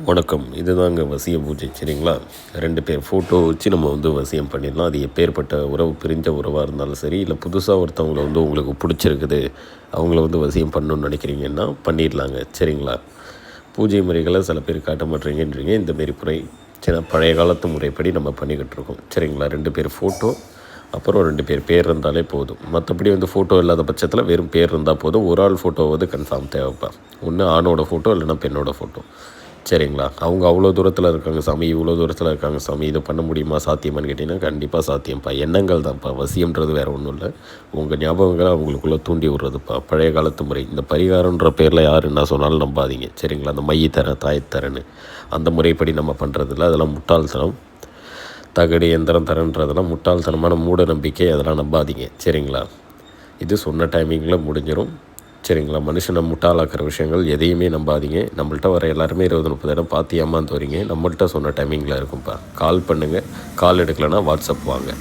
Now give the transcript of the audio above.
வணக்கம். இதுதாங்க வசிய பூஜை சரிங்களா? ரெண்டு பேர் ஃபோட்டோ வச்சு நம்ம வந்து வசியம் பண்ணிடலாம். அது எப்பேற்பட்ட உறவு பிரிஞ்ச உறவாக இருந்தாலும் சரி இல்லை புதுசாக ஒருத்தவங்களை வந்து உங்களுக்கு பிடிச்சிருக்குது அவங்கள வந்து வசியம் பண்ணணும்னு நினைக்கிறீங்கன்னா பண்ணிடலாங்க சரிங்களா? பூஜை முறைகளை சில பேர் காட்ட மாட்டேறீங்கன்றீங்க இந்தமாரி முறை சின்ன பழைய காலத்து முறைப்படி நம்ம பண்ணிக்கிட்டு இருக்கோம் சரிங்களா? ரெண்டு பேர் ஃபோட்டோ அப்புறம் ரெண்டு பேர் பேர் இருந்தாலே போதும். மற்றபடி வந்து ஃபோட்டோ இல்லாத பட்சத்தில் வெறும் பேர் இருந்தால் போதும். ஒரு ஆள் ஃபோட்டோ வந்து கன்ஃபார்ம் தேவைப்பா. ஒன்று ஆணோட ஃபோட்டோ இல்லைன்னா பெண்ணோட ஃபோட்டோ சரிங்களா? அவங்க அவ்வளோ தூரத்தில் இருக்காங்க சாமி இவ்வளோ தூரத்தில் இருக்காங்க சாமி. இதை பண்ண முடியுமா? சாத்தியமான்னு கேட்டிங்கன்னா கண்டிப்பாக சாத்தியம்ப்பா. எண்ணங்கள் தான்ப்பா வசியம்ன்றது வேறு ஒன்றும் இல்லை. உங்கள் ஞாபகங்களை அவங்களுக்குள்ளே தூண்டி விடுறதுப்பா. பழைய காலத்து முறை. இந்த பரிகாரன்ற பேரில் யார் என்ன சொன்னாலும் நம்பாதீங்க. சரிங்களா? அந்த மைய தரேன் தாய் தரேன்னு அந்த முறைப்படி நம்ம பண்ணுறதில்ல அதெல்லாம் முட்டாள்தனம். தகடு எந்திரம் தரன்றதெல்லாம் முட்டாள்தனமான மூட நம்பிக்கை. அதெல்லாம் நம்பாதீங்க. சரிங்களா? இது சொன்ன டைமிங்கில் முடிஞ்சிடும் சரிங்களா? மனுஷனை முட்டாளாக்குற விஷயங்கள் எதையுமே நம்பாதீங்க. நம்மள்ட்ட வர எல்லாருமே இருபது முப்பது இடம் பார்த்து ஏமாந்து வரீங்க நம்மள்ட்ட சொன்ன டைமிங்கில் இருக்கும்ப்பா கால் பண்ணுங்கள் கால் எடுக்கலைன்னா வாட்ஸ்அப் வாங்க.